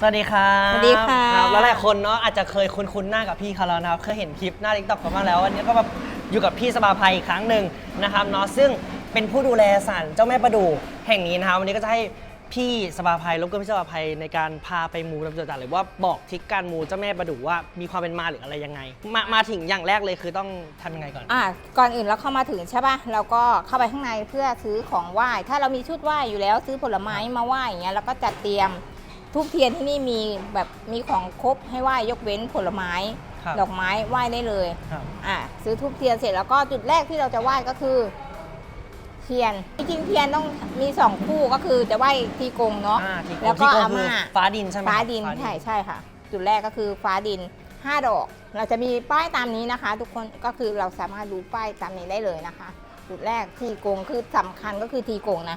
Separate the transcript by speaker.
Speaker 1: สวัสดีครับ
Speaker 2: สวัสดีค่ะ
Speaker 1: รับแล้วหลายคนเนาะอาจจะเคยคุ้นๆหน้ากับพี่เขาแล้วนะครับ เคยเห็นคลิปหน้าทิกตอกเขาบ้างแล้ว วันนี้ก็แบบอยู่กับพี่สบาภัยอีกครั้งหนึ่งนะครับเนาะซึ่งเป็นผู้ดูแลศาลเจ้าแม่ประดูแห่งนี้นะครับวันนี้ก็จะให้พี่สบาภัยรบกวนพี่สบาภัยในการพาไปมูลำเจอจ่าหรือว่าบอกทิศการมูเจ้าแม่ประดูว่ามีความเป็นมาหรืออะไรยังไง มามาถึงอย่างแรกเลยคือต้องทำยังไงก่อน
Speaker 2: อะก่อนอื่นเราเข้ามาถึงใช่ป่ะเราก็เข้าไปข้างในเพื่อซื้อของไหว้ ถ้าเรามีชุดไหว้อยู่แล้วซื้อผลไม้มาไหว้อย่างเงี้ยเราก็จัดเตรียม ทุกเทียนที่นี่มีแบบมีของครบให้ไหว้ยกเว้นผลไม้
Speaker 1: ครับ
Speaker 2: ดอกไม้ไหว้ได้เลย
Speaker 1: ครับ
Speaker 2: อะซื้อทุกเทียนเสร็จแล้วก็จุดแรกที่เราจะไหว้ก็คือ เทียนจริงๆเทียนต้องมีสองคู่ก็คือจะไหว้ทีกงเนาะ
Speaker 1: อ่าที่
Speaker 2: แล้วก็
Speaker 1: ที่
Speaker 2: อา
Speaker 1: คือ
Speaker 2: ม่า
Speaker 1: ฟ้าดินใช่ไหม
Speaker 2: ฟ้า
Speaker 1: ครับ
Speaker 2: ดินใช่ใช่ค่ะ จุดแรกก็คือฟ้าดิน 5 ดอก เราจะมีป้ายตามนี้นะคะ ทุกคนก็คือเราสามารถดูป้ายตามนี้ได้เลยนะคะ จุดแรกทีโกงคือสำคัญก็คือทีโกงนะ